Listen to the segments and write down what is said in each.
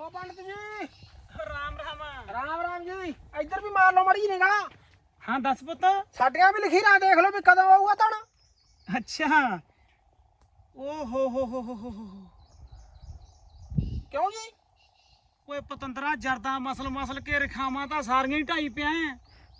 ਓ ਪੰਡਤ ਜੀ। ਰਾਮ ਰਾਮ। ਰਾਮ ਰਾਮ ਜੀ ਇੱਧਰ ਵੀ ਮਾਰ ਲਓ ਮੜੀ ਨਿਗਾ ਹਾਂ ਦੱਸ ਪੁੱਤ। ਸਾਡੀਆਂ ਵੀ ਲਿਖੀ ਨਾ ਦੇਖ ਲਓ ਵੀ ਕਦੋਂ ਆਊਗਾ ਤਣ ਅੱਛਾ। ਓ ਹੋ ਹੋ ਹੋ ਹੋ ਹੋ ਹੋ। ਕਿਉਂ ਜੀ? ਓਏ ਪਤੰਦਰਾ ਜਰਦਾ ਮਸਲ ਮਸਲ ਕੇ ਰਖਾਵਾਂ ਤਾਂ ਸਾਰੀਆਂ ਹੀ ਢਾਈ ਪਿਆ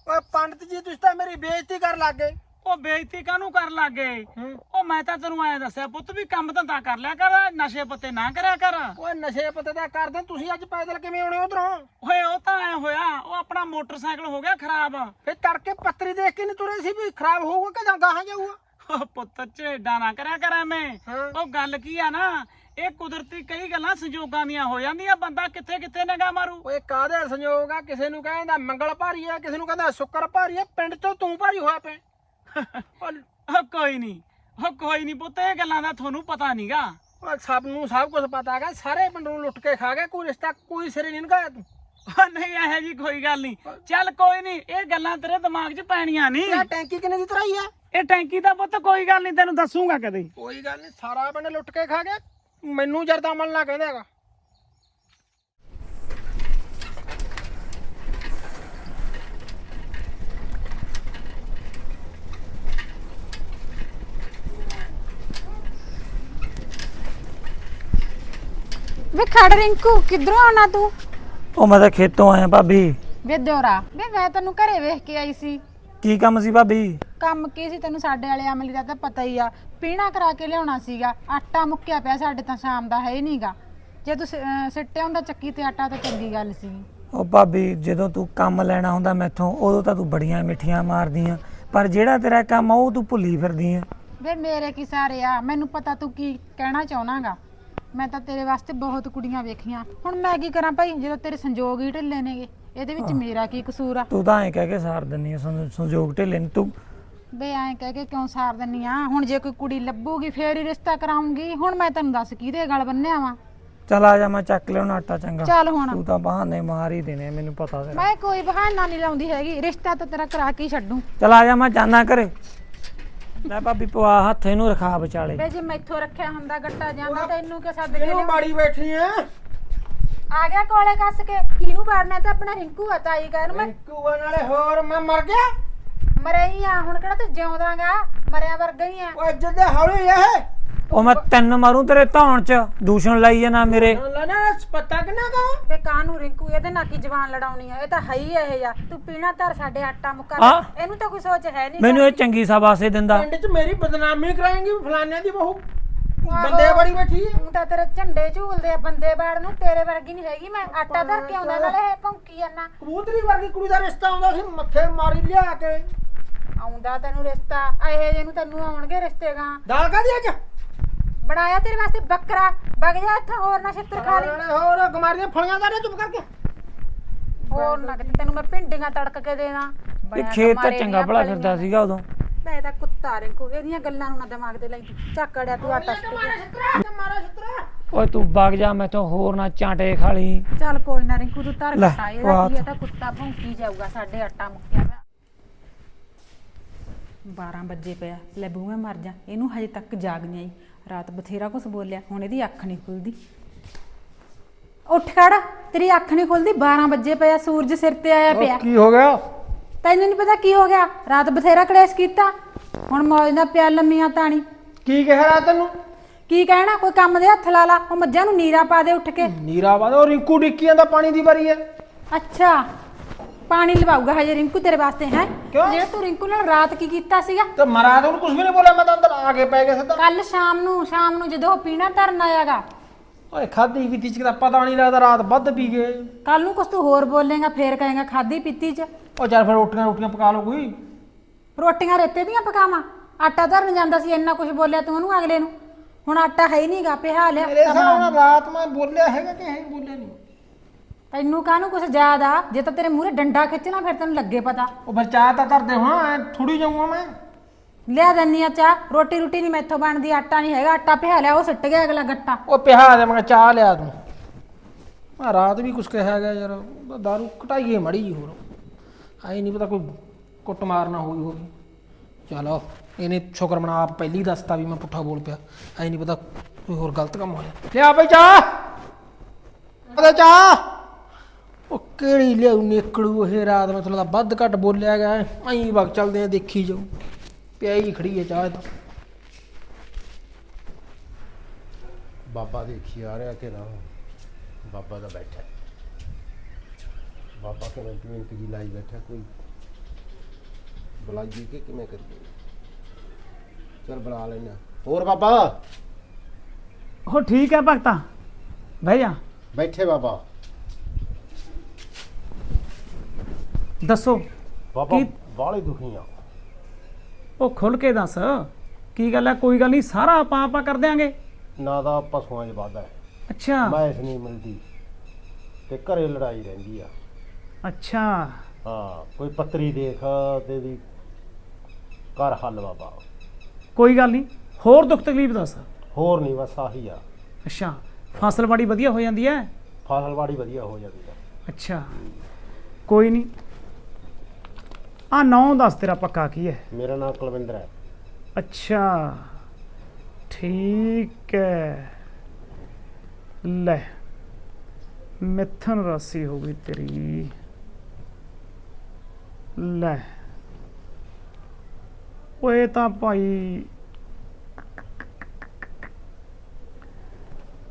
ਓਏ ਪੰਡਤ ਜੀ ਤੁਸੀਂ ਤਾਂ ਮੇਰੀ ਬੇਇੱਜ਼ਤੀ ਕਰਨ ਲੱਗ ਗਏ। ਉਹ ਬੇਇੱਜ਼ਤੀ ਕਾਹਨੂੰ ਕਰਨ ਲੱਗੇ ਹੂੰ। ਉਹ ਮੈਂ ਤਾਂ ਤੈਨੂੰ ਐ ਦੱਸਿਆ ਪੁੱਤ ਵੀ ਕੰਮ ਧੰਦਾ ਕਰ ਲਿਆ ਕਰ ਨਸ਼ੇ ਪੱਤੇ ਨਾ ਕਰਿਆ ਕਰ। ਓਏ ਨਸ਼ੇ ਪੱਤੇ ਦਾ ਕਰਦੇ ਤੁਸੀਂ ਅੱਜ ਪੈਦਲ ਕਿਵੇਂ ਆਉਣੇ ਉਧਰੋਂ? ਓਏ ਉਹ ਤਾਂ ਐ ਹੋਇਆ ਉਹ ਆਪਣਾ ਮੋਟਰਸਾਈਕਲ ਹੋ ਗਿਆ ਖਰਾਬ। ਫੇ ਤੜਕੇ ਪੱਤਰੀ ਦੇਖ ਕੇ ਨਹੀਂ ਤੁਰੇ ਸੀ ਵੀ ਖਰਾਬ ਹੋਊਗਾ ਕਿ ਜਾਂ ਗਾਹਾਂ ਜਾਊਗਾ? ਉਹ ਪੁੱਤ ਝੇਡਾ ਨਾ ਕਰਿਆ ਕਰ ਐਵੇਂ। ਹਾਂ। ਉਹ ਗੱਲ ਕੀ ਆ ਨਾ ਇਹ ਕੁਦਰਤੀ ਕਈ ਗੱਲਾਂ ਸੰਜੋਗਾਂ ਦੀਆਂ ਹੋ ਜਾਂਦੀਆਂ ਬੰਦਾ ਕਿੱਥੇ ਕਿੱਥੇ ਨਗਾ ਮਾਰੂ। ਓਏ ਕਾਹਦੇ ਸੰਯੋਗ ਆ? ਕਿਸੇ ਨੂੰ ਕਹਿੰਦਾ ਮੰਗਲ ਭਾਰੀ ਆ ਕਿਸੇ ਨੂੰ ਕਹਿੰਦਾ ਸ਼ੁੱਕਰ ਭਾਰੀ ਆ ਪਿੰਡ ਤੋਂ ਤੂੰ ਭਾਰੀ ਹੋਇਆ ਪਿਆ। ਉਹ ਕੋਈ ਨਹੀਂ ਉਹ ਕੋਈ ਨਹੀਂ ਪੁੱਤ ਇਹ ਗੱਲਾਂ ਦਾ ਤੁਹਾਨੂੰ ਪਤਾ ਨਹੀਂਗਾ ਓਏ ਸਭ ਨੂੰ ਸਭ ਕੁਝ ਪਤਾ ਹੈਗਾ ਸਾਰੇ ਪਿੰਡ ਨੂੰ ਲੁੱਟ ਕੇ ਖਾ ਗਿਆ ਕੋਈ ਰਿਸ਼ਤਾ ਕੋਈ ਸਿਰੇ ਨਹੀਂ ਨਗਾਇਆ ਤੂੰ। ਉਹ ਨਹੀਂ ਇਹ ਜੀ ਕੋਈ ਗੱਲ ਨਹੀਂ। ਚੱਲ ਕੋਈ ਨਹੀਂ ਇਹ ਗੱਲਾਂ ਤੇਰੇ ਦਿਮਾਗ 'ਚ ਪੈਣੀਆਂ ਇਹ ਨਹੀਂ ਟੈਂਕੀ ਕਿੰਨੇ ਦੀ ਤਰਾਈ ਆ? ਇਹ ਟੈਂਕੀ ਦਾ ਪੁੱਤ ਕੋਈ ਗੱਲ ਨਹੀਂ ਤੈਨੂੰ ਦੱਸੂਗਾ ਕਦੇ। ਕੋਈ ਗੱਲ ਨਹੀਂ ਸਾਰਾ ਪਿੰਡ ਲੁੱਟ ਕੇ ਖਾ ਗਿਆ ਮੈਨੂੰ ਜਰਦਾ ਮਨ ਲਾ ਕਹਿੰਦਾ ਹੈਗਾ। ਵੇ ਖੜ ਰਿੰਕੂ ਕਿੱਧਰੋਂ ਆਣਾ ਤੂੰ? ਉਹ ਮੈਂ ਤਾਂ ਖੇਤੋਂ ਆਇਆ ਭਾਬੀ। ਵੇ ਦਿਓਰਾ ਵੇ ਮੈਂ ਤੈਨੂੰ ਘਰੇ ਵੇਖ ਕੇ ਆਈ ਸੀ। ਕੀ ਕੰਮ ਸੀ ਭਾਬੀ? ਕੰਮ ਕੀ ਸੀ ਤੈਨੂੰ ਸਾਡੇ ਵਾਲੇ ਅਮਲੀ ਦਾ ਤਾਂ ਪਤਾ ਹੀ ਆ। ਪੀਣਾ ਕਰਾ ਕੇ ਲਿਆਉਣਾ ਸੀਗਾ। ਆਟਾ ਮੁੱਕਿਆ ਪਿਆ ਸਾਡੇ ਤਾਂ ਸ਼ਾਮ ਦਾ ਹੈ ਹੀ ਨਹੀਂਗਾ ਜੇ ਤੂੰ ਸ- ਅਹ ਸਿੱਟਿਆ ਹੁੰਦਾ ਚੱਕੀ ਤੇ ਆਟਾ ਤਾਂ ਚੰਗੀ ਗੱਲ ਸੀ। ਉਹ ਭਾਬੀ ਜਦੋਂ ਤੂੰ ਕੰਮ ਲੈਣਾ ਹੁੰਦਾ ਮੈਥੋਂ ਉਦੋਂ ਤਾਂ ਤੂੰ ਬੜੀਆਂ ਮਿੱਠੀਆਂ ਮਾਰਦੀਆਂ। ਪਰ ਜਿਹੜਾ ਤੇਰਾ ਕੰਮ ਆ ਉਹ ਤੂੰ ਭੁੱਲੀ ਫਿਰਦੀ ਆ। ਵੇ ਮੇਰੇ ਕੀ ਸਾਰੇ ਆ? ਮੈਨੂੰ ਪਤਾ ਤੂੰ ਕੀ ਕਹਿਣਾ ਚਾਹਣਾਗਾ। ਮੈਂ ਤਾਂ ਤੇਰੇ ਵਾਸਤੇ ਬਹੁਤ ਕੁੜੀਆਂ ਵੇਖੀਆਂ। ਹੁਣ ਮੈਂ ਕੀ ਕਰਾਂ ਭਾਈ? ਜਦੋਂ ਤੇਰੇ ਸੰਜੋਗ ਹੀ ਢਿੱਲੇ ਨੇਗੇ ਇਹਦੇ ਵਿੱਚ ਮੇਰਾ ਕੀ ਕਸੂਰ ਆ? ਤੂੰ ਤਾਂ ਐਂ ਕਹਿ ਕੇ ਸਾਰ ਦਿੰਨੀ ਆ ਸੰਜੋ- ਸੰਜੋਗ ਢਿੱਲੇ ਨੂੰ। ਤੂੰ ਬੇ ਐਂ ਕਹਿ ਕੇ ਕਿਉਂ ਸਾਰ ਦਿੰਨੀ ਆ? ਹੁਣ ਜੇ ਕੋਈ ਕੁੜੀ ਲੱਭੂਗੀ ਫੇਰ ਹੀ ਰਿਸ਼ਤਾ ਕਰਾਉਂਗੀ ਹੁਣ ਮੈਂ ਤੈਨੂੰ ਦੱਸ ਕਿਹਦੇ ਗਲ ਬੰਨਿਆ ਵਾ? ਚੱਲ ਆ ਜਾ ਮੈਂ ਚੱਕ ਲਿਆਉਣਾ ਆਟਾ ਚੰਗਾ। ਚੱਲ ਹੁਣ। ਤੂੰ ਤਾਂ ਬਹਾਨੇ ਮਾਰ ਹੀ ਦੇਣੇ ਮੈਨੂੰ ਪਤਾ ਤੇਰਾ। ਮੈਂ ਕੋਈ ਬਹਾਨਾ ਨਹੀਂ ਲਾਉਂਦੀ ਹੈਗੀ। ਰਿਸ਼ਤਾ ਤਾਂ ਤੇਰਾ ਕਰਾ ਕੇ ਹੀ ਛੱਡੂ। ਚੱਲ ਆ ਜਾ ਮੈਂ ਜਾਣਾ ਘਰੇ। ਲੈ ਭਾਬੀ ਪਵਾ ਹੱਥ ਇਹਨੂੰ ਰਖਾ ਵਿਚਾਲੇ। ਬੇ ਜੇ ਮੈਥੋਂ ਰੱਖਿਆ ਹੁੰਦਾ ਗੱਟਾ ਜਾਂਦਾ ਤੈਨੂੰ ਕਿ ਸੱਦ ਕੇ ਇਹਨੂੰ ਮਾੜੀ ਬੈਠੀ ਆ ਆ ਗਿਆ ਕੋਲੇ ਕੱਸ ਕੇ। ਕਿਹਨੂੰ ਬਾੜਨਾ ਤਾਂ ਆਪਣਾ ਰਿੰਕੂ ਆ ਤਾਈ ਕਹਿਣ ਮੈਂ ਕੂਆ ਨਾਲੇ ਹੋਰ ਮੈਂ ਮਰ ਗਿਆ। ਮਰਿਆ ਹੀ ਆ। ਹੁਣ ਕਿਹੜਾ ਤੂੰ ਜਿਉਂਦਾਗਾ? ਮਰਿਆ ਵਰਗਾ ਹੀ ਆ। ਓਏ ਜਿੱਦੇ ਹੌਲੀ ਇਹ। ਉਹ ਮੈਂ ਤਿੰਨ ਮਾਰੂ ਤੇਰੇ ਧੌਣ ਚ ਦੂਸ਼ਣ ਲਾਈ ਜਾਣਾ ਮੇਰੇ। ਲੈਣਾ ਪਤਾ ਕਿੰਨਾ ਕਾ ਬੇ ਕਾਨੂੰ ਰਿੰਕੂ ਇਹਦੇ ਨਾਲ ਕੀ ਜਵਾਨ ਲੜਾਉਣੀ ਆ? ਇਹ ਤਾਂ ਹੈ ਹੀ ਇਹ ਜਾ ਤੂੰ ਪੀਣਾ ਧਰ ਸਾਡੇ ਆਟਾ ਮੁੱਕਾ ਹਾਂ। ਇਹਨੂੰ ਤਾਂ ਕੋਈ ਸੋਚ ਹੈ ਨਹੀਂ ਮੈਨੂੰ ਇਹ ਚੰਗੀ ਸਵਾਸੇ ਦਿੰਦਾ। ਪਿੰਡ 'ਚ ਮੇਰੀ ਬਦਨਾਮੀ ਕਰਾਏਂਗੀ ਫਲਾਣੇ ਦੀ ਬਹੂ। ਬੰਦੇ ਬੜੀ ਬੈਠੀ ਆ। ਤੂੰ ਤਾਂ ਤੇਰੇ ਝੰਡੇ ਝੂਲਦੇ ਆ ਬੰਦੇ ਬਾੜ ਨੂੰ। ਤੇਰੇ ਵਰਗੀ ਨਹੀਂ ਹੈਗੀ ਮੈਂ। ਆਟਾ ਧਰ ਕੇ ਆਉਂਦਾ ਨਾਲੇ ਇਹ ਭੌਂਕੀ ਜਾਂਦਾ। ਕਬੂਤਰੀ ਵਰਗੀ ਕੁੜੀ ਦਾ ਰਿਸ਼ਤਾ ਆਉਂਦਾ ਸੀ ਮੱਥੇ ਮਾਰੀ ਲਿਆ ਕੇ। ਆਉਂਦਾ ਤੈਨੂੰ ਰਿਸ਼ਤਾ। ਇਹੇ ਜਿਹੇ ਨੂੰ ਤੈਨੂੰ ਆਉਣਗੇ ਰਿਸ਼ਤੇਗਾ ਦਾਲ ਕਾਦੀ ਅੱਜ? ਬਣਾਇਆ ਤੇਰੇ ਵਾਸਤੇ ਬੱਕਰਾ? ਵਗ ਜਾ ਇੱਥੇ ਹੋਰ ਨਾ ਛਿੱਤਰ ਖਾ ਲਈ ਨਾਲੇ ਹੋਰ ਗਮਾਰੀਆਂ ਫਲੀਆਂ ਦਾ ਚੁੱਪ ਕਰਕੇ। ਹੋਰ ਨਾ ਕਿਤੇ ਤੈਨੂੰ ਮੈਂ ਭਿੰਡੀਆਂ ਤੜਕ ਕੇ ਦੇਣਾ। ਇਹ ਖੇਤ ਤਾਂ ਚੰਗਾ ਭਲਾ ਫਿਰਦਾ ਸੀਗਾ ਉਦੋਂ। ਮੈਂ ਤਾਂ ਕੁੱਤਾ ਰਿੰਕੂ ਇਹਦੀਆਂ ਗੱਲਾਂ ਨੂੰ ਨਾ ਦਿਮਾਗ ਤੇ ਲਈ। ਚੱਕੜਿਆ ਤੂੰ ਆਟਾ ਸੁੱਟ ਛਿੱਤਰਾ ਮਾਰਾ ਛਿੱਤਰਾ। ਓਏ ਤੂੰ ਵਗ ਜਾ ਮੈਥੋਂ ਹੋਰ ਨਾ ਚਾਂਟੇ ਖਾ ਲਈ। ਚੱਲ ਕੋਈ ਨਾ ਰਿੰਕੂ ਤੂੰ ਧਰ ਲੈ, ਘਟਾ ਇਹਦਾ ਹੈ ਤਾਂ ਕੁੱਤਾ ਭੌਂਕੀ ਜਾਊਗਾ ਸਾਡੇ ਆਟਾ ਮੁੱਕਿਆ ਪਿਆ। 12 ਵਜੇ ਪਿਆ ਲੈ ਬੂ ਮੈਂ ਮਰ ਜਾ ਇਹਨੂੰ ਹਜੇ ਤੱਕ ਜਾਗ ਨਹੀਂ ਆਈ। ਰਾਤ ਬਥੇਰਾ ਕੁਝ ਬੋਲਿਆ ਹੁਣ ਇਹਦੀ ਅੱਖ ਨਹੀਂ ਖੁੱਲਦੀ। ਉੱਠ ਖੜ ਤੇਰੀ ਅੱਖ ਨਹੀਂ ਖੁੱਲਦੀ 12 ਵਜੇ ਪਿਆ ਸੂਰਜ ਸਿਰ ਤੇ ਆਇਆ ਪਿਆ। ਕੀ ਹੋ ਗਿਆ? ਤੈਨੂੰ ਨਹੀਂ ਪਤਾ ਕੀ ਹੋ ਗਿਆ ਰਾਤ ਬਥੇਰਾ ਕਲੇਸ਼ ਕੀਤਾ। ਹੁਣ ਮੌਜ ਦਾ ਪਿਆ ਲੰਮੀਆਂ ਤਾਣੀ। ਕੀ ਕਹਿ ਰਿਹਾ ਤੈਨੂੰ ਕੀ ਕਹਿਣਾ ਕੋਈ ਕੰਮ ਦੇ ਹੱਥ ਲਾ ਲਾ ਉਹ ਮੱਝਾਂ ਨੂੰ ਨੀਰਾ ਪਾ ਦੇ ਉੱਠ ਕੇ। ਨੀਰਾਬਾਦ ਉਹ ਰਿੰਕੂ ਡਿੱਕੀਆਂ ਦਾ ਪਾਣੀ ਦੀ ਵਾਰੀ ਹੈ। ਅੱਛਾ। ਪਾਣੀ ਲਵਾਊਗਾ ਹਜੇ ਰਿੰਕੂ ਤੇਰੇ ਵਾਸਤੇ ਹੈ? ਕਿਉਂ? ਜਿਹੜਾ ਤੂੰ ਰਿੰਕੂ ਨਾਲ ਰਾਤ ਕੀ ਕੀਤਾ ਸੀਗਾ? ਤੇ ਮਰਾ ਤਾਂ ਉਹਨੂੰ ਕੁਝ ਵੀ ਨਹੀਂ ਬੋਲਿਆ ਮੈਂ ਤਾਂ ਅੰਦਰ ਆ ਕੇ ਪੈ ਗਿਆ ਸਿੱਧਾ। ਕੱਲ ਸ਼ਾਮ ਨੂੰ ਸ਼ਾਮ ਨੂੰ ਜਦੋਂ ਉਹ ਪੀਣਾ ਧਰਨ ਆਇਆਗਾ। ਓਏ ਖਾਦੀ ਪੀਤੀ ਚ ਤਾਂ ਪਤਾ ਨਹੀਂ ਲੱਗਦਾ ਰਾਤ ਵੱਧ ਪੀ ਗਏ। ਕੱਲ ਨੂੰ ਕੁਛ ਤੂੰ ਹੋਰ ਬੋਲੇਗਾ ਫੇਰ ਕਹੇਗਾ ਖਾਦੀ ਪੀਤੀ ਚ। ਉਹ ਚੱਲ ਫਿਰ ਰੋਟੀਆਂ ਰੋਟੀਆਂ ਪਕਾ ਲਓ ਕੋਈ। ਰੋਟੀਆਂ ਰੇਤੇ ਦੀਆਂ ਪਕਾਵਾਂ? ਆਟਾ ਧਰਨ ਜਾਂਦਾ ਸੀ ਇੰਨਾ ਕੁਝ ਬੋਲਿਆ ਤੂੰ ਉਹਨੂੰ ਅਗਲੇ ਨੂੰ। ਹੁਣ ਆਟਾ ਹੈ ਹੀ ਨਹੀਂਗਾ ਪਿਹਾ ਲਿਆ। ਮੇਰੇ ਹਿਸਾਬ ਨਾਲ ਰਾਤ ਮੈਂ ਬੋਲਿਆ ਹੈਗਾ ਕਿ ਹੈ ਬੋਲਿਆ ਨਹੀਂ ਤੈਨੂੰ ਕਾਹਨੂੰ ਕੁਝ ਆ? ਜੇ ਤਾਂ ਤੇਰੇ ਮੂਹਰੇ ਡੰਡਾ ਖਿੱਚਣਾ ਫਿਰ ਤੈਨੂੰ ਲੱਗੇ ਪਤਾ। ਉਹ ਫਿਰ ਚਾਹ ਤਾਂ ਧਰਦੇ ਹਾਂ ਥੋੜੀ ਜਾਊਂਗਾ ਮੈਂ। ਲਿਆ ਦੰਨੀ ਆ ਚਾਹ। ਰੋਟੀ ਰੋਟੀ ਨਹੀਂ ਮੈਥੋਂ ਬਣਦੀ ਆਟਾ ਨਹੀਂ ਹੈਗਾ ਆਟਾ ਪਿਹਾ ਲਿਆ ਉਹ ਸਿੱਟ ਗਿਆ ਅਗਲਾ ਗੱਟਾ। ਉਹ ਪਿਹਾ ਦੇ ਮੈਂ ਚਾਹ ਲਿਆ ਤੂੰ ਆ ਰਾਤ ਵੀ ਕੁਛ ਕਿਹਾ ਗਿਆ ਯਾਰ ਦਾਰੂ ਘਟਾਈਏ ਮੜੀ ਜੀ ਹੋਰ। ਆਈ ਨਹੀਂ ਪਤਾ ਕੋਈ ਕੁੱਟ ਮਾਰਨਾ ਹੋਈ ਹੋਗੀ ਚਲੋ ਇਹਨੇ ਸ਼ੁਕਰ ਮਨਾ ਆਪ ਪਹਿਲੀ ਦੱਸਤਾ ਵੀ ਮੈਂ ਪੁੱਠਾ ਬੋਲ ਪਿਆ। ਆਈ ਨਹੀਂ ਪਤਾ ਕੋਈ ਹੋਰ ਗਲਤ ਕੰਮ ਹੋਇਆ। ਲਿਆ ਬਈ ਚਾਹ! ਅਦੇ ਚਾ ਉਹ ਕਿਹੜੀ ਲਿਆਉ ਨਿਕਲੂ ਇਹ ਰਾਤ ਮਤਲਬ ਦਾ ਵੱਧ ਘੱਟ ਬੋਲਿਆ ਗਿਆ ਐਂ ਵਗ ਚੱਲਦੇ ਆ ਦੇਖੀ ਜਾਊ। ਪਿਆਈ ਖੜੀ ਹੈ ਚਾਹ ਤਾਂ। ਬਾਬਾ ਦੇਖੀ ਆ ਰਿਹਾ ਕਿ ਨਾ। ਬਾਬਾ ਦਾ ਬੈਠਾ। ਹੈ। ਬਾਬਾ ਕਿਵੇਂ ਕਿਵੇਂ ਕੀ ਲਾਈ ਬੈਠਾ ਕੋਈ? ਬੁਲਾਈਏ ਕਿ ਕਿਵੇਂ ਕਰੀਏ? ਚਲ ਬੁਲਾ ਲੈਣਾ ਹੋਰ ਬਾਬਾ? ਉਹ ਠੀਕ ਹੈ ਭਗਤਾ। ਬਹਿ ਜਾ। ਬੈਠੇ ਬਾਬਾ। ਦੱਸੋ ਬਾਬਾ ਕੀ- ਬਾਲੇ ਦੁਖੀ ਆ। ਉਹ ਖੁੱਲ ਕੇ ਦੱਸ ਕੀ ਗੱਲ ਹੈ ਕੋਈ ਗੱਲ ਨਹੀਂ ਸਾਰਾ ਆਪਾਂ ਆਪਾਂ ਕਰ ਦਿਆਂਗੇ। ਨਾ ਦਾ ਪਸ਼ੂਆਂ 'ਚ ਵਾਧਾ ਹੈ। ਅੱਛਾ। ਮੈਸ ਨਹੀਂ ਮਿਲਦੀ ਤੇ ਘਰੇ ਲੜਾਈ ਰਹਿੰਦੀ ਆ। ਅੱਛਾ। ਹਾਂ ਕੋਈ ਪੱਤਰੀ ਦੇਖ ਤੇ ਵੀ ਕਰ ਹੱਲ ਬਾਬਾ। ਕੋਈ ਗੱਲ ਨਹੀਂ ਹੋਰ ਦੁੱਖ ਤਕਲੀਫ ਦੱਸ। ਹੋਰ ਨਹੀਂ ਬਸ ਆਹੀ ਆ। ਅੱਛਾ ਫਸਲ ਬਾੜੀ ਵਧੀਆ ਹੋ ਜਾਂਦੀ ਹੈ? ਫਸਲਵਾੜੀ ਵਧੀਆ ਹੋ ਜਾਂਦੀ ਆ। ਅੱਛਾ। ਕੋਈ ਨਹੀਂ ਆ ਨੌ ਦੱਸ ਤੇਰਾ ਪੱਕਾ ਕੀ ਹੈ? ਮੇਰਾ ਨਾਮ ਕੁਲਵਿੰਦਰ ਹੈ। ਅੱਛਾ ਠੀਕ ਹੈ। ਲੈ ਮਿਥਨ ਰਾਸੀ ਹੋ ਗਈ ਤੇਰੀ। ਲੈ ਓਏ ਤਾਂ ਭਾਈ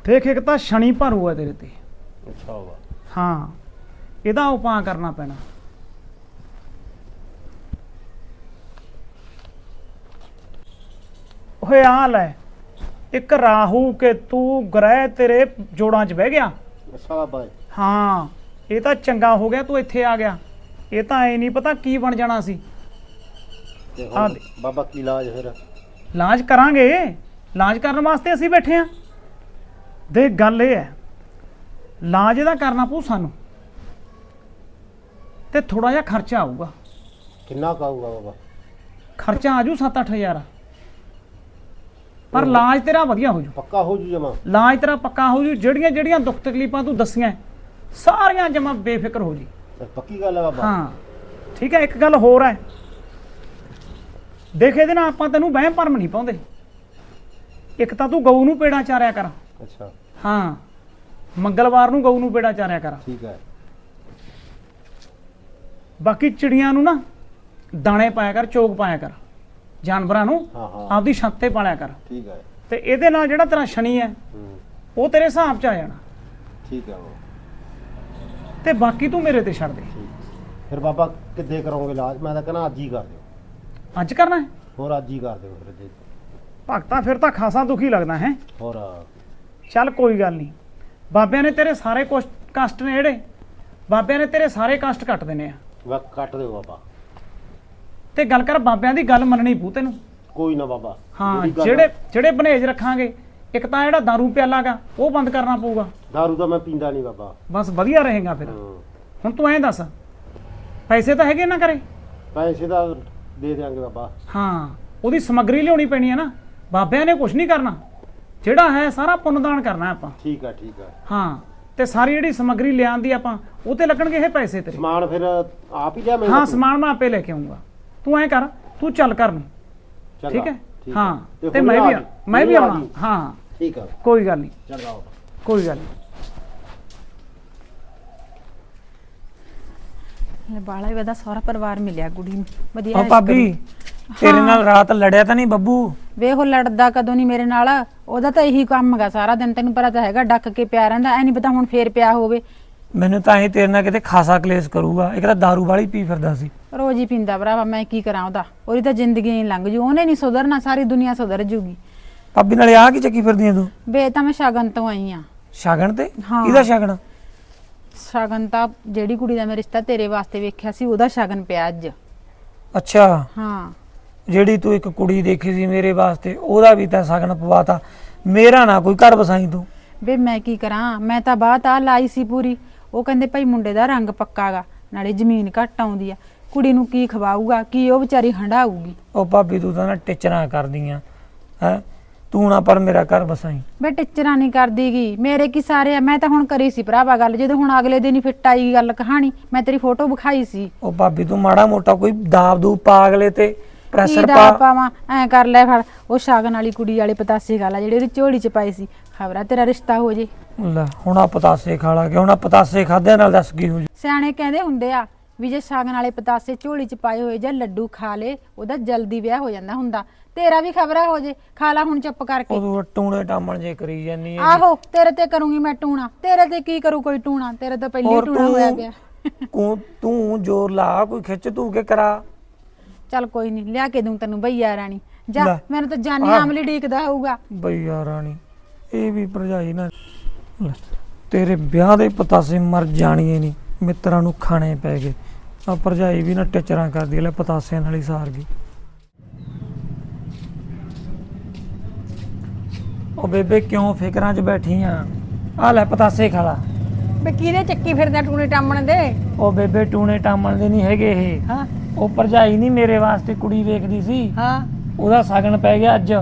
ਦੇਖ ਇੱਕ ਤਾਂ ਸ਼ਨੀ ਭਰੂ ਹੈ ਤੇਰੇ ਤੇ। ਅੱਛਾ ਵਾ ਹਾਂ ਇਹਦਾ ਉਪਾਅ ਕਰਨਾ ਪੈਣਾ। ਓਏ ਆ ਲੈ ਇੱਕ ਰਾਹੂ ਕੇ ਤੂੰ ਗ੍ਰਹਿ ਤੇਰੇ ਜੋੜਾਂ 'ਚ ਬਹਿ ਗਿਆ। ਹਾਂ ਇਹ ਤਾਂ ਚੰਗਾ ਹੋ ਗਿਆ ਤੂੰ ਇੱਥੇ ਆ ਗਿਆ। ਇਹ ਤਾਂ ਐ ਨਹੀਂ ਪਤਾ ਕੀ ਬਣ ਜਾਣਾ ਸੀ। ਤੇ ਆ ਹੁਣ ਦੇ। ਬਾਬਾ ਕੀ ਇਲਾਜ ਫਿਰ? ਲਾਂਚ ਕਰਾਂਗੇ। ਲਾਂਚ ਕਰਨ ਵਾਸਤੇ ਅਸੀਂ ਬੈਠੇ ਆ। ਦੇਖ ਗੱਲ ਇਹ ਹੈ ਲਾਂਚ ਇਹਦਾ ਕਰਨਾ ਪਊ ਸਾਨੂੰ। ਤੇ ਥੋੜਾ ਜਿਹਾ ਖਰਚਾ ਆਊਗਾ। ਕਿੰਨਾ ਕਾਊਗਾ ਬਾਬਾ? ਖਰਚਾ ਆਜੂ 7-8000 ਪਰ ਲਾਂਚ ਤੇਰਾ ਵਧੀਆ ਹੋ ਜੂ। ਪੱਕਾ ਹੋ ਜੂ ਜਮਾ। ਲਾਂਚ ਤੇਰਾ ਪੱਕਾ ਹੋ ਜੂ। ਜਿਹੜੀਆਂ ਜਿਹੜੀਆਂ ਦੁੱਖ ਤਕਲੀਫਾਂ ਤੂੰ ਦੱਸੀਆਂ ਸਾਰੀਆਂ ਜਮਾ ਬੇਫਿਕਰ ਹੋ ਜੀ। ਪੱਕੀ ਗੱਲ ਹੈ ਬਾਬਾ। ਹਾਂ। ਠੀਕ ਹੈ ਇੱਕ ਗੱਲ ਹੋਰ ਹੈ। ਦੇਖ ਇਹਦੇ ਨਾਲ ਆਪਾਂ ਤੈਨੂੰ ਵਹਿਮ ਭਰਮ ਨਹੀਂ ਪਾਉਂਦੇ। ਇੱਕ ਤਾਂ ਤੂੰ ਗਊ ਨੂੰ ਪੇੜਾ ਚਾਰਿਆ ਕਰ। ਅੱਛਾ। ਹਾਂ। ਮੰਗਲਵਾਰ ਨੂੰ ਗਊ ਨੂੰ ਪੇੜਾ ਚਾਰਿਆ ਕਰ। ਠੀਕ ਹੈ। ਬਾਕੀ ਚਿੜੀਆਂ ਨੂੰ ਨਾ ਦਾਣੇ ਪਾਇਆ ਕਰ ਚੋਗ ਪਾਇਆ ਕਰ। ਜਾਨਵਰਾਂ ਨੂੰ ਹਾਂ ਹਾਂ। ਆਪਦੀ ਛੱਤ ਤੇ ਪਾਲਿਆ ਕਰ। ਠੀਕ ਹੈ। ਤੇ ਇਹਦੇ ਨਾਲ ਜਿਹੜਾ ਤੇਰਾ ਸ਼ਨੀ ਹੈ ਹੂੰ। ਉਹ ਤੇਰੇ ਹਿਸਾਬ ਚ ਆ ਜਾਣਾ। ਠੀਕ ਹੈ ਤੇ ਬਾਕੀ ਤੂੰ ਮੇਰੇ ਤੇ ਛੱਡ ਦੇ। ਠੀਕ। ਫਿਰ ਬਾਬਾ ਕਿੱਦੇ ਕਰੋਗੇ ਇਲਾਜ? ਮੈਂ ਤਾਂ ਕਹਿੰਦਾ ਅੱਜ ਹੀ ਕਰ ਦਿਓ। ਅੱਜ ਕਰਨਾ ਹੈ? ਹੋਰ ਅੱਜ ਹੀ ਕਰ ਦਿਓ ਫਿਰ ਜੇ। ਭਗਤਾ ਫਿਰ ਤਾਂ ਖਾਸਾ ਦੁਖੀ ਲੱਗਦਾ ਹੈ? ਹੋਰ। ਚੱਲ ਕੋਈ ਗੱਲ ਨਹੀਂ। ਬਾਬਿਆਂ ਨੇ ਤੇਰੇ ਸਾਰੇ ਕੁਸ਼- ਕਸ਼ਟ ਨੇ ਜਿਹੜੇ ਬਾਬਿਆਂ ਨੇ ਤੇਰੇ ਸਾਰੇ ਕਸ਼ਟ ਕੱਟ ਦੇਣੇ ਆ। ਵਾ ਕੱਟ ਦਿਓ ਬਾਬਾ। ਤੇ ਗੱਲ ਕਰ ਬਾਬਿਆਂ ਦੀ ਗੱਲ ਮੰਨਣੀ ਪੂ ਤੈਨੂੰ। ਕੋਈ ਨਾ ਬਾਬਾ ਹਾਂ ਜਿਹੜੀ ਗੱਲ- ਜਿਹੜੇ ਜਿਹੜੇ ਬਨੇਜ ਰੱਖਾਂਗੇ ਇੱਕ ਤਾਂ ਜਿਹੜਾ दारू ਪਿਆਲਾਗਾ ਉਹ ਬੰਦ ਕਰਨਾ ਪਊਗਾ। ਦਾਰੂ ਤਾਂ ਮੈਂ ਪੀਂਦਾ ਨਹੀਂ ਬਾਬਾ। ਬਸ ਵਧੀਆ ਰਹੇਗਾ ਫਿਰ। ਹੂੰ। ਹੁਣ ਤੂੰ ਐਂ ਦੱਸ ਪੈਸੇ ਤਾਂ ਹੈਗੇ ਨਾ ਕਰੇ ਪੈਸੇ ਦਾ ਦੇ ਦਿਆਂਗੇ ਬਾਬਾ। ਹਾਂ ਉਹਦੀ ਸਮੱਗਰੀ ਲਿਆਉਣੀ ਪੈਣੀ ਹੈ ਨਾ। ਬਾਬਿਆਂ ਨੇ ਕੁਝ ਨਹੀਂ ਕਰਨਾ। ਜਿਹੜਾ ਹੈ ਸਾਰਾ ਪੁੰਨਦਾਨ ਕਰਨਾ ਆਪਾਂ। ਠੀਕ ਹੈ ਠੀਕ ਹੈ। ਹਾਂ ਤੇ ਸਾਰੀ ਜਿਹੜੀ ਸਮੱਗਰੀ ਲਿਆਂਦੀ ਆਪਾਂ ਉਹ ਤੇ ਲੱਗਣਗੇ ਇਹ ਪੈਸੇ ਤੇਰੇ। ਸਮਾਨ ਫਿਰ ਆਪ ਹੀ ਲਿਆਵਾਂਗੇ ਹਾਂ ਸਮਾਨ ਮੈਂ ਆਪੇ ਲੈ ਕੇ ਆਉਂਗਾ ਤੂੰ ਐਂ ਕਰ ਤੂੰ ਚੱਲ ਕਰ ਨੂੰ ਠੀਕ ਹੈ? ਠੀਕ ਹਾਂ। ਤੇ ਮੈਂ ਆ ਵੀ ਮੈਂ ਵੀ ਆ ਆਉਣਾ ਜੀ। ਹਾਂ। ਠੀਕ ਹੈ ਕੋਈ ਗੱਲ ਨਹੀਂ। ਚੰਗਾ ਬਾਬਾ। ਕੋਈ ਗੱਲ ਨਹੀਂ। ਲੈ ਬਾਲਾ ਹੀ ਵਧਾ ਸਾਰਾ ਪਰਿਵਾਰ ਮਿਲਿਆ ਕੁੜੀ ਨੂੰ। ਵਧੀਆ ਉਹ ਐਸ਼ ਭਾਬੀ ਤੇਰੇ ਨਾਲ ਰਾਤ ਲੜਿਆ ਤਾਂ ਨਹੀਂ ਬੱਬੂ? ਵੇ ਉਹ ਲੜਦਾ ਕਦੋਂ ਨਹੀਂ ਮੇਰੇ ਨਾਲ। ਉਹਦਾ ਤਾਂ ਇਹੀ ਕੰਮ ਹੈਗਾ ਸਾਰਾ ਦਿਨ ਤੈਨੂੰ ਪਤਾ ਤਾਂ ਹੈਗਾ ਡੱਕ ਕੇ ਪਿਆ ਰਹਿੰਦਾ। ਐ ਨਹੀਂ ਪਤਾ ਹੁਣ ਫੇਰ ਪਿਆ ਹੋਵੇ। ਮੈਨੂੰ ਤਾਂ ਇਹ ਤੇਰੇ ਨਾਲ ਕਿਤੇ ਖਾਸਾ ਕਲੇਸ਼ ਕਰੂਗਾ। ਇੱਕ ਤਾਂ दारू ਵਾਲੀ ਪੀ ਫਿਰਦਾ ਸੀ। ਰੋਜ਼ ਹੀ ਪੀਂਦਾ ਭਰਾਵਾ ਮੈਂ ਕੀ ਕਰਾਂ ਉਹਦਾ? ਉਹਦੀ ਤਾਂ ਜ਼ਿੰਦਗੀ ਨਹੀਂ ਲੰਘ ਜੂ ਉਹਨੇ ਨਹੀਂ ਸੁਧਰਨਾ ਸਾਰੀ ਦੁਨੀਆ ਸੁਧਰ ਜੂਗੀ। ਭਾਬੀ ਨਾਲੇ ਆ ਕੀ ਚੱਕੀ ਫਿਰਦੀ ਤੂੰ? ਵੇ ਤਾਂ ਮੈਂ ਸ਼ਗਨ ਤੋਂ ਆਈ ਆ। ਸ਼ਗਨ ਤੇ? ਹਾਂ। ਕਿਹਦਾ ਸ਼ਗਨ? ਸ਼ਗਨ ਤਾਂ ਜਿਹੜੀ ਕੁੜੀ ਦਾ ਮੈਂ ਰਿਸ਼ਤਾ ਤੇਰੇ ਵਾਸਤੇ ਵੇਖਿਆ ਸੀ ਉਹਦਾ ਸ਼ਗਨ ਪਿਆ ਅੱਜ। ਅੱਛਾ। ਹਾਂ। ਜਿਹੜੀ ਤੂੰ ਇੱਕ ਕੁੜੀ ਦੇਖੀ ਸੀ ਮੇਰੇ ਵਾਸਤੇ ਉਹਦਾ ਵੀ ਤਾਂ ਸ਼ਗਨ ਪਵਾਤਾ। ਮੇਰਾ ਨਾ ਕੋਈ ਘਰ ਵਸਾਈ ਤੂੰ। ਵੇ ਮੈਂ ਕੀ ਕਰਾਂ? ਮੈਂ ਤਾਂ ਬਾਤ ਆ ਲਾਈ ਸੀ ਪੂਰੀ। ਉਹ ਕਹਿੰਦੇ ਭਾਈ ਮੁੰਡੇ ਦਾ ਰੰਗ ਪੱਕਾਗਾ ਨਾਲੇ ਜ਼ਮੀਨ ਘੱਟ ਆਉਂਦੀ ਆ। ਕੁੜੀ ਨੂੰ ਕੀ ਖਵਾਊਗਾ ਕੀ ਉਹ ਵਿਚਾਰੀ ਹੰਡਾਊਗੀ? ਉਹ ਭਾਬੀ ਤੂੰ ਤਾਂ ਨਾ ਟਿਚਰਾਂ ਕਰਦੀ ਆ ਹੈ? ਤੂੰ ਨਾ ਪਰ ਮੇਰਾ ਘਰ ਵਸਾਈ। ਬੇ ਟਿਚਰਾਂ ਨਹੀਂ ਕਰਦੀਗੀ ਮੇਰੇ ਕੀ ਸਾਰੇ ਆ? ਮੈਂ ਤਾਂ ਹੁਣ ਕਰੀ ਸੀ ਭਰਾਵਾ ਗੱਲ ਜਦੋਂ ਹੁਣ ਅਗਲੇ ਦਿਨ ਹੀ ਫਿੱਟ ਆਈ ਗੱਲ ਕਹਾਣੀ ਮੈਂ ਤੇਰੀ ਫੋਟੋ ਵਿਖਾਈ ਸੀ। ਉਹ ਭਾਬੀ ਤੂੰ ਮਾੜਾ ਮੋਟਾ ਕੋਈ ਦਾਬ ਦੂ ਪਾਗਲੇ ਤੇ। ਪ੍ਰੈਸ਼ਰ ਪਾ ਪਾਵਾਂ ਐ ਕਰ ਲੈ ਫੜ। ਉਹ ਸ਼ਾਗਨ ਵਾਲੀ ਕੁੜੀ ਵਾਲੇ ਪਤਾਸੇ ਖਾ ਲੈ ਜਿਹੜੇ ਉਹਦੀ ਝੋਲੀ ਚ ਪਾਏ ਸੀ। ਖਬਰਾਂ ਤੇਰਾ ਰਿਸ਼ਤਾ ਹੋ ਜੇ। ਲੈ ਹੁਣ ਆ ਪਤਾਸੇ ਖਾ ਲਾ ਕੇ ਹੁਣ ਆ ਪਤਾਸੇ ਖਾਦਿਆਂ ਨਾਲ ਦੱਸ ਕੀ ਹੋ ਜੂ। ਸਿਆਣੇ ਕਹਿੰਦੇ ਹੁੰਦੇ ਆ ਵੀ ਜੇ ਸ਼ਾਗਨ ਵਾਲੇ ਪਤਾਸੇ ਝੋਲੀ ਚ ਪਾਏ ਹੋਏ ਜਾਂ ਲੱਡੂ ਖਾ ਲੇ ਉਹਦਾ ਜਲਦੀ ਵਿਆਹ ਹੋ ਜਾਂਦਾ ਹੁੰਦਾ। ਤੇਰਾ ਵੀ ਖਬਰਾਂ ਹੋ ਜੇ। ਖਾ ਲਾ ਹੁਣ ਚੁੱਪ ਕਰਕੇ। ਉਦੋਂ ਟੂਣੇ ਟਾਮਣ ਜੇ ਕਰੀ ਜਾਨੀ ਹੈ ਆਹੋ ਤੇਰੇ ਤੇ ਕਰੂੰਗੀ ਮੈਂ ਟੂਣਾ। ਤੇਰੇ ਤੇ ਕੀ ਕਰੂ ਕੋਈ ਟੂਣਾ? ਤੇਰੇ ਤਾਂ ਪਹਿਲੀ ਟੂਣਾ ਹੋਇਆ ਪਿਆ। ਤੂੰ ਤੂੰ ਜ਼ੋਰ ਲਾ ਕੋਈ ਖਿੱਚ ਤੂੰ ਕੇ ਕਰਾ। ਚੱਲ ਕੋਈ ਨਹੀਂ ਲਿਆ ਕੇ ਦੂੰ ਤੈਨੂੰ ਭਈਆ ਰਾਣੀ। ਜਾ ਲੈ। ਮੈਨੂੰ ਤਾਂ ਜਾਨੀ ਆਹ। ਆਮਲੀ ਢੀਕਦਾ ਹੋਊਗਾ। ਬਈ ਯਾਰ ਰਾਣੀ ਇਹ ਵੀ ਭਰਜਾਈ ਨਾ ਲੈ, ਤੇਰੇ ਵਿਆਹ ਦੇ ਪਤਾਸੇ ਮਰ ਜਾਣੀਏ ਨਹੀਂ ਮਿੱਤਰਾਂ ਨੂੰ ਖਾਣੇ ਪੈ ਗਏ। ਆ ਭਰਜਾਈ ਵੀ ਨਾ ਟਿਚਰਾਂ ਕਰਦੀ ਹੈ, ਲੈ ਪਤਾਸਿਆਂ ਨਾਲ ਹੀ ਸਾਰ ਗਈ। ਉਹ ਬੇਬੇ ਕਿਉਂ ਫਿਕਰਾਂ 'ਚ ਬੈਠੀ ਆ? ਆ ਲੈ ਪਤਾਸੇ ਖਾ ਲਾ ਬੇ ਕਿਹਦੇ ਚੱਕੀ ਫਿਰਦਾ ਟੂਣੇ ਟਾਮਣ ਦੇ? ਉਹ ਬੇਬੇ ਟੂਣੇ ਟਾਮਣ ਦੇ ਨਹੀਂ ਹੈਗੇ ਇਹ। ਹਾਂ। ਉਹ ਭਰਜਾਈ ਨਹੀਂ ਮੇਰੇ ਵਾਸਤੇ ਕੁੜੀ ਵੇਖਦੀ ਸੀ। ਹਾਂ। ਉਹਦਾ ਸਾਗਣ ਪੈ ਗਿਆ ਅੱਜ।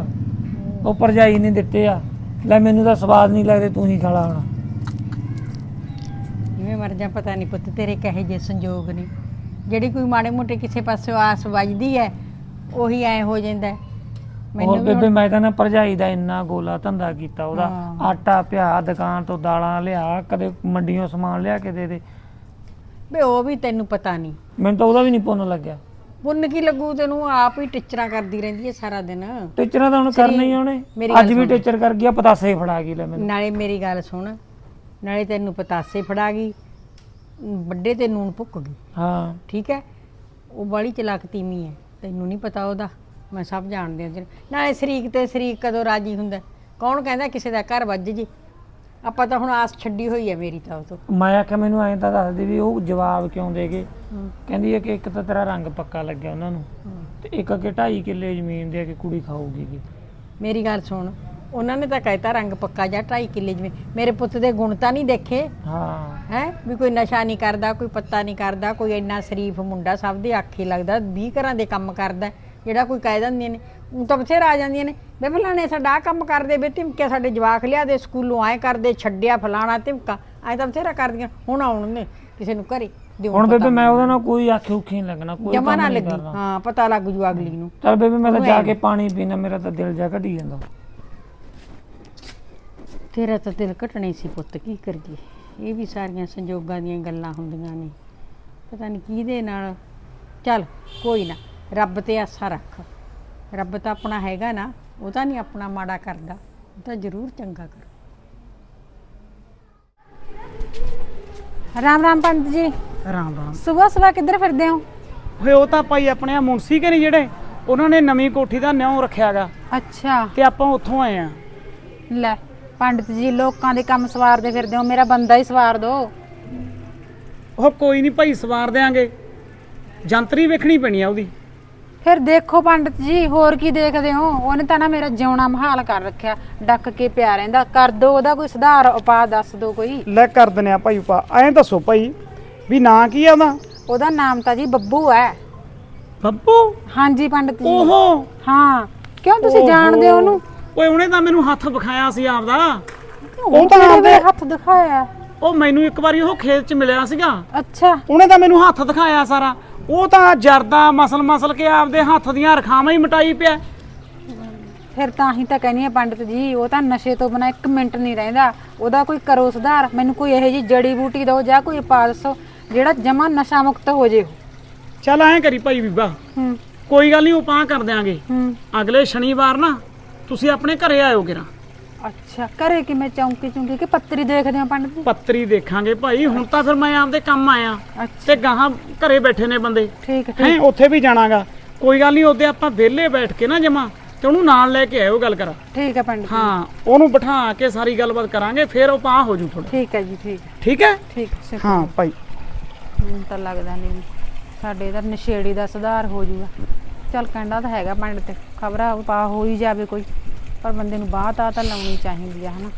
ਉਹ ਭਰਜਾਈ ਨੇ ਦਿੱਤੇ ਆ। ਲੈ ਮੈਨੂੰ ਤਾਂ ਸਵਾਦ ਨਹੀਂ ਲੱਗਦੇ ਤੂੰ ਹੀ ਖਾ ਲਾ ਹੁਣ। ਜਿਵੇਂ ਮਰ ਜਾ ਪਤਾ ਨਹੀਂ ਪੁੱਤ ਤੇਰੇ ਕਹੇ ਜੇ ਸੰਜੋਗ ਨੇ। ਜਿਹੜੀ ਕੋਈ ਮਾੜੇ ਮੋਟੇ ਕਿਸੇ ਪਾਸੇ ਆਸ ਵੱਜਦੀ ਹੈ ਉਹੀ ਐ ਹੋ ਜਾਂਦਾ ਹੈ। ਹੋਰ ਵੀ ਬੇਬੇ ਮੈਂ ਤਾਂ ਨਾ ਭਰਜਾਈ ਦਾ ਇੰਨਾ ਗੋਲਾ ਧੰਦਾ ਕੀਤਾ ਉਹਦਾ। ਹਾਂ। ਆਟਾ ਪਿਆ ਦੁਕਾਨ ਤੋਂ ਦਾਲਾਂ ਲਿਆ ਕਦੇ ਮੰਡੀੋਂ ਸਮਾਨ ਲਿਆ ਕੇ ਦੇ ਦੇ। ਬੇ ਉਹ ਵੀ ਤੈਨੂੰ ਪਤਾ ਨਹੀਂ। ਮੈਨੂੰ ਤਾਂ ਉਹਦਾ ਵੀ ਨਹੀਂ ਪੁੰਨ ਲੱਗਿਆ। ਪੁੰਨ ਕੀ ਲੱਗੂ? ਤੈਨੂੰ ਆਪ ਹੀ ਟਿਚਰਾਂ ਕਰਦੀ ਰਹਿੰਦੀ ਹੈ ਸਾਰਾ ਦਿਨ। ਟੀਚਰਾਂ ਤਾਂ ਹੁਣ ਕਰਨਾ ਹੀ ਉਹਨੇ। ਮੇਰੀ ਗੱਲ ਅੱਜ ਵੀ ਸੁਣ। ਟੀਚਰ ਕਰ ਗਿਆ ਪਤਾਸੇ ਫੜਾ ਗਈ ਲੈ ਮੈਨੂੰ। ਨਾਲੇ ਮੇਰੀ ਗੱਲ ਸੁਣ। ਨਾਲੇ ਤੈਨੂੰ ਪਤਾਸੇ ਫੜਾ ਗਈ। ਵੱਡੇ ਤੇ ਨੂਨ ਭੁੱਕ ਗਈ। ਹਾਂ। ਠੀਕ ਹੈ? ਉਹ ਬੜੀ ਚਲਾਕ ਤੀਮੀ ਹੈ। ਤੈਨੂੰ ਨਹੀਂ ਪਤਾ ਉਹਦਾ। ਮੈਂ ਸਭ ਜਾਣਦੀ ਹਾਂ। ਨਾਲੇ ਸ਼ਰੀਕ ਤੇ ਸ਼ਰੀਕ ਕਦੋਂ ਰਾਜੀ ਹੁੰਦਾ? ਕੌਣ ਕਹਿੰਦਾ ਕਿਸੇ ਦਾ ਘਰ ਵੱਜ ਜੇ? ਆਪਾਂ ਤਾਂ ਹੁਣ ਆਸ ਛੱਡੀ ਹੋਈ ਹੈ ਮੇਰੀ ਤਾਂ ਉਹ ਤੋਂ। ਮੈਂ ਆਖਿਆ ਮੈਨੂੰ ਐਂ ਤਾਂ ਦੱਸ ਦੇ ਵੀ ਉਹ ਜਵਾਬ ਕਿਉਂ ਦੇ ਗਏ? ਕਹਿੰਦੀ ਹੈ ਕਿ ਇੱਕ ਤਾਂ ਤੇਰਾ ਰੰਗ ਪੱਕਾ ਲੱਗਿਆ ਉਹਨਾਂ ਨੂੰ ਤੇ ਇੱਕ ਕਿ 2.5 ਕਿੱਲੇ ਜ਼ਮੀਨ ਦੇ ਕੇ ਕੁੜੀ ਖਾਊਗੀ ਗੀ। ਮੇਰੀ ਗੱਲ ਸੁਣ ਉਹਨਾਂ ਨੇ ਤਾਂ ਕਹਿਤਾ ਰੰਗ ਪੱਕਾ ਜਾਂ 2.5 ਕਿੱਲੇ ਜਿਵੇਂ ਮੇਰੇ ਪੁੱਤ ਦੇ ਗੁਣ ਤਾਂ ਨਹੀਂ ਦੇਖੇ। ਹਾਂ। ਹੈ? ਵੀ ਕੋਈ ਨਸ਼ਾ ਨਹੀਂ ਕਰਦਾ ਕੋਈ ਪੱਤਾ ਨਹੀਂ ਕਰਦਾ ਕੋਈ ਇੰਨਾ ਸ਼ਰੀਫ ਮੁੰਡਾ ਸਭ ਦੇ ਆਖੇ ਲੱਗਦਾ 20 ਘਰਾਂ ਦੇ ਕੰਮ ਕਰਦਾ। ਜਿਹੜਾ ਕੋਈ ਕਹਿ ਦਿੰਦੀਆਂ ਨੇ ਉਹ ਤਾਂ ਬਥੇਰਾ ਆ ਜਾਂਦੀਆਂ ਨੇ। ਬੇ ਫਲਾਣੇ ਸਾਡਾ ਆਹ ਕੰਮ ਕਰਦੇ ਬੇ ਧਮਕੇ ਸਾਡੇ ਜਵਾਕ ਲਿਆ ਦੇ ਸਕੂਲੋਂ ਆਏ ਕਰਦੇ ਛੱਡਿਆ ਫਲਾਣਾ ਧਮਕਾ। ਐ ਤਾਂ ਬਥੇਰਾ ਕਰਦੀਆਂ ਹੁਣ ਆਉਣ ਨੇ ਕਿਸੇ ਨੂੰ ਘਰੇ ਦਿਓ ਹੁਣ ਬੇਬੇ ਮੈਂ ਉਹਦੇ ਨਾਲ ਕੋਈ ਆਖੇ ਉਖੀ ਨਹੀਂ ਲੱਗਣਾ ਕੋਈ ਜਮਾ ਕੰਮ ਨਾ ਨਹੀਂ ਲੱਗੀ। ਹਾਂ ਪਤਾ ਲੱਗ ਜੂ ਅਗਲੀ ਨੂੰ। ਚਲ ਬੇਬੇ ਮੈਂ ਤਾਂ ਜਾ। ਕੇ ਪਾਣੀ ਪੀਣਾ ਮੇਰਾ ਤਾਂ ਦਿਲ ਜਾ ਘਟੀ ਜਾਂਦਾ। ਤੇਰਾ ਤਾਂ ਦਿਲ ਘਟਣੇ ਸੀ ਪੁੱਤ ਕੀ ਕਰੀਏ? ਇਹ ਵੀ ਸਾਰੀਆਂ ਸੰਜੋਗਾਂ ਦੀਆਂ ਗੱਲਾਂ ਹੁੰਦੀਆਂ ਨੇ। ਪਤਾ ਨਹੀਂ ਕਿਹਦੇ ਨਾਲ। ਚੱਲ ਕੋਈ ਨਾ। ਰੱਬ ਤੇ ਆਸਾ ਰੱਖ। ਰੱਬ ਤਾਂ ਆਪਣਾ ਹੈਗਾ ਨਾ ਉਹ ਤਾਂ ਨਹੀਂ ਆਪਣਾ ਮਾੜਾ ਕਰਦਾ ਉਹ ਤਾਂ ਜ਼ਰੂਰ ਚੰਗਾ ਕਰੂ। ਰਾਮ ਰਾਮ ਪੰਡਤ ਜੀ। ਰਾਮ ਰਾਮ। ਸਵੇਰ ਸਵੇਰ ਕਿੱਧਰ ਫਿਰਦੇ ਹੋ? ਓਏ ਉਹ ਤਾਂ ਭਾਈ ਆਪਣੇ ਆ ਮੁਨਸੀ ਕੇ ਨਹੀਂ ਜਿਹੜੇ ਉਹਨਾਂ ਨੇ ਨਵੀਂ ਕੋਠੀ ਦਾ ਨਿਉ ਰੱਖਿਆਗਾ ਅੱਛਾ। ਤੇ ਆਪਾਂ ਉੱਥੋਂ ਆਏ ਆ। ਲੈ ਪੰਡਤ ਜੀ ਲੋਕਾਂ ਦੇ ਕੰਮ ਸਵਾਰਦੇ ਫਿਰਦੇ ਹੋ ਮੇਰਾ ਬੰਦਾ ਹੀ ਸਵਾਰ ਦੋ। ਉਹ ਕੋਈ ਨਹੀਂ ਭਾਈ ਸਵਾਰ ਦਿਆਂਗੇ। ਜੰਤਰੀ ਵੇਖਣੀ ਪੈਣੀ ਆ ਉਹਦੀ। ਫਿਰ ਦੇਖੋ ਪੰਡਤ ਜੀ ਹੋਰ ਕੀ ਦੇਖਦੇ ਹੋ? ਉਹਨੇ ਤਾਂ ਨਾ ਮੇਰਾ ਜਿਉਣਾ ਮਹਾਲ ਕਰ ਰੱਖਿਆ। ਡੱਕ ਕੇ ਪਿਆ ਰਹਿੰਦਾ। ਕਰ ਦੋ ਉਹਦਾ ਕੋਈ ਸੁਧਾਰ ਉਪਾਅ ਦੱਸ ਦੋ ਕੋਈ। ਲੈ ਕਰ ਦਿੰਨੇ ਆ ਭਾਈ ਪਾ ਐਂ ਦੱਸੋ ਭਾਈ ਵੀ ਨਾਂ ਕੀ ਆ ਉਹਦਾ? ਉਹਦਾ ਨਾਮ ਤਾਂ ਜੀ ਬੱਬੂ ਹੈ। ਬੱਬੂ? ਹਾਂਜੀ ਪੰਡਤ ਜੀ। ਓਹੋ। ਹਾਂ। ਕਿਉਂ ਤੁਸੀਂ ਜਾਣਦੇ ਹੋ ਉਹਨੂੰ? ਓਏ ਉਹਨੇ ਤਾਂ ਮੈਨੂੰ ਹੱਥ ਵਿਖਾਇਆ ਸੀ ਆਪਦਾ। ਉਹ ਤਾਂ ਤਾਂ ਆਪਦੇ- ਹੱਥ ਦਿਖਾਇਆ? ਉਹ ਮੈਨੂੰ ਇੱਕ ਵਾਰੀ ਉਹ ਖੇਤ 'ਚ ਮਿਲਿਆ ਸੀਗਾ। ਅੱਛਾ। ਉਹਨੇ ਤਾਂ ਮੈਨੂੰ ਹੱਥ ਦਿਖਾਇਆ ਸਾਰਾ। ਉਹ ਤਾਂ ਜਰਦਾ ਮਸਲ ਮਸਲ ਕੇ ਆਪਦੇ ਹੱਥ ਦੀਆਂ ਰਖਾਵਾਂ ਹੀ ਮਟਾਈ ਪਿਆ। ਫਿਰ ਤਾਂ ਹੀ ਤਾਂ ਕਹਿੰਦੀ ਆ ਪੰਡਤ ਜੀ ਉਹ ਤਾਂ ਨਸ਼ੇ ਤੋਂ ਬਿਨਾ ਇੱਕ ਮਿੰਟ ਨਹੀਂ ਰਹਿੰਦਾ। ਉਹਦਾ ਕੋਈ ਕਰੋ ਸੁਧਾਰ ਮੈਨੂੰ ਕੋਈ ਇਹੋ ਜੀ ਜੜੀ ਬੂਟੀ ਦਿਓ ਜਾਂ ਕੋਈ ਉਪਾਅ ਦੱਸੋ ਜਿਹੜਾ ਜਮਾ ਨਸ਼ਾ ਮੁਕਤ ਹੋ ਜੇ ਚੱਲ ਐਂ ਕਰੀ ਭਾਈ ਬੀਬਾ ਹੂੰ। ਕੋਈ ਗੱਲ ਨਹੀਂ ਉਪਾਅ ਕਰ ਦਿਆਂਗੇ। ਹੂੰ। ਅਗਲੇ ਸ਼ਨੀਵਾਰ ਨਾ ਤੁਸੀਂ ਆਪਣੇ ਘਰੇ ਆਇਓ ਕਿਰਾ ਅੱਛਾ ਕਰੇ ਕਿ ਮੈਂ ਚੌਂਕੀ ਚੁੰਕੀ ਕਿ ਪੱਤਰੀ ਦੇਖਦੇ ਆ ਪੰਡਤ ਜੀ? ਪੱਤਰੀ ਦੇਖਾਂਗੇ ਭਾਈ ਹੁਣ ਤਾਂ ਫਿਰ ਮੈਂ ਆਪਦੇ ਕੰਮ ਆਇਆ। ਅੱਛਾ। ਤੇ ਗਾਹਾਂ ਘਰੇ ਬੈਠੇ ਨੇ ਬੰਦੇ। ਠੀਕ ਹੈ ਹੈ ਉੱਥੇ ਵੀ ਜਾਣਾਗਾ। ਕੋਈ ਗੱਲ ਨਹੀਂ ਉਹਦੇ ਆਪਾਂ ਵਿਹਲੇ ਬੈਠ ਕੇ ਨਾ ਜਮਾ ਤੇ ਉਹਨੂੰ ਨਾਲ ਲੈ ਕੇ ਆਇਓ ਗੱਲ ਕਰਾ। ਠੀਕ ਹੈ ਪੰਡਤ ਜੀ। ਹਾਂ ਉਹਨੂੰ ਬਿਠਾ ਕੇ ਸਾਰੀ ਗੱਲਬਾਤ ਕਰਾਂਗੇ ਫਿਰ ਉਪਾਅ ਹੋ ਜੂ ਥੋੜਾ ਠੀਕ ਹੈ ਜੀ ਠੀਕ ਹੈ। ਠੀਕ ਹੈ? ਠੀਕ ਹੈ। ਹਾਂ ਭਾਈ। ਮੈਨੂੰ ਤਾਂ ਲੱਗਦਾ ਨਹੀਂ ਵੀ ਸਾਡੇ ਦਾ ਨਸ਼ੇੜੀ ਦਾ ਸੁਧਾਰ ਹੋ ਜੂਗਾ ਚੱਲ ਕਹਿੰਦਾ ਤਾਂ ਹੈਗਾ ਪੰਡਤ ਤੇ ਖਬਰ ਪਾ ਹੋ ਹੀ ਜਾਵੇ ਕੋਈ। ਪਰ ਬੰਦੇ ਨੂੰ ਬਾਹ ਤਾਂ ਤਾਂ ਲਾਉਣੀ ਚਾਹੀਦੀ ਆ ਹਨਾ?